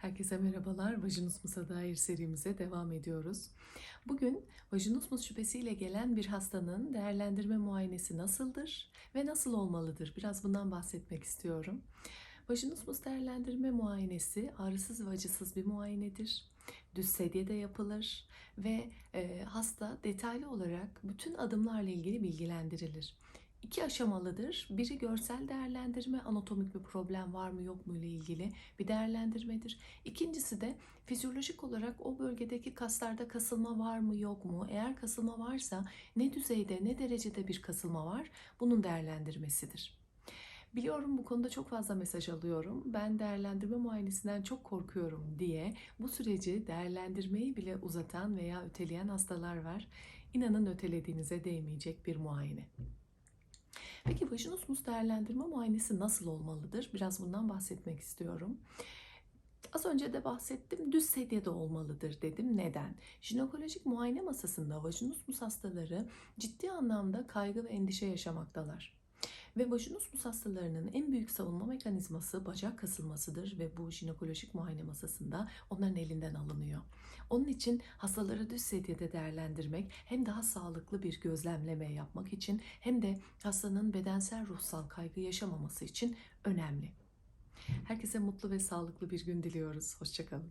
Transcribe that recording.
Herkese merhabalar. Vajinismus'a dair serimize devam ediyoruz. Bugün vajinismus şüphesiyle gelen bir hastanın değerlendirme muayenesi nasıldır ve nasıl olmalıdır? Biraz bundan bahsetmek istiyorum. Vajinismus değerlendirme muayenesi ağrısız ve acısız bir muayenedir. Düz sedyede yapılır ve e, hasta detaylı olarak bütün adımlarla ilgili bilgilendirilir. İki aşamalıdır. Biri görsel değerlendirme, anatomik bir problem var mı yok mu ile ilgili bir değerlendirmedir. İkincisi de fizyolojik olarak o bölgedeki kaslarda kasılma var mı yok mu? Eğer kasılma varsa ne düzeyde ne derecede bir kasılma var? Bunun değerlendirmesidir. Biliyorum bu konuda çok fazla mesaj alıyorum. Ben değerlendirme muayenesinden çok korkuyorum diye bu süreci değerlendirmeyi bile uzatan veya öteleyen hastalar var. İnanın ötelediğinize değmeyecek bir muayene. Peki vajinismus değerlendirme muayenesi nasıl olmalıdır? Biraz bundan bahsetmek istiyorum. Az önce de bahsettim düz sedyede olmalıdır dedim. Neden? Jinekolojik muayene masasında vajinismus hastaları ciddi anlamda kaygı ve endişe yaşamaktalar. Ve vajinismus hastalarının en büyük savunma mekanizması bacak kasılmasıdır ve bu jinekolojik muayene masasında onların elinden alınıyor. Onun için hastaları düz sedyede değerlendirmek hem daha sağlıklı bir gözlemleme yapmak için hem de hastanın bedensel ruhsal kaygı yaşamaması için önemli. Herkese mutlu ve sağlıklı bir gün diliyoruz. Hoşçakalın.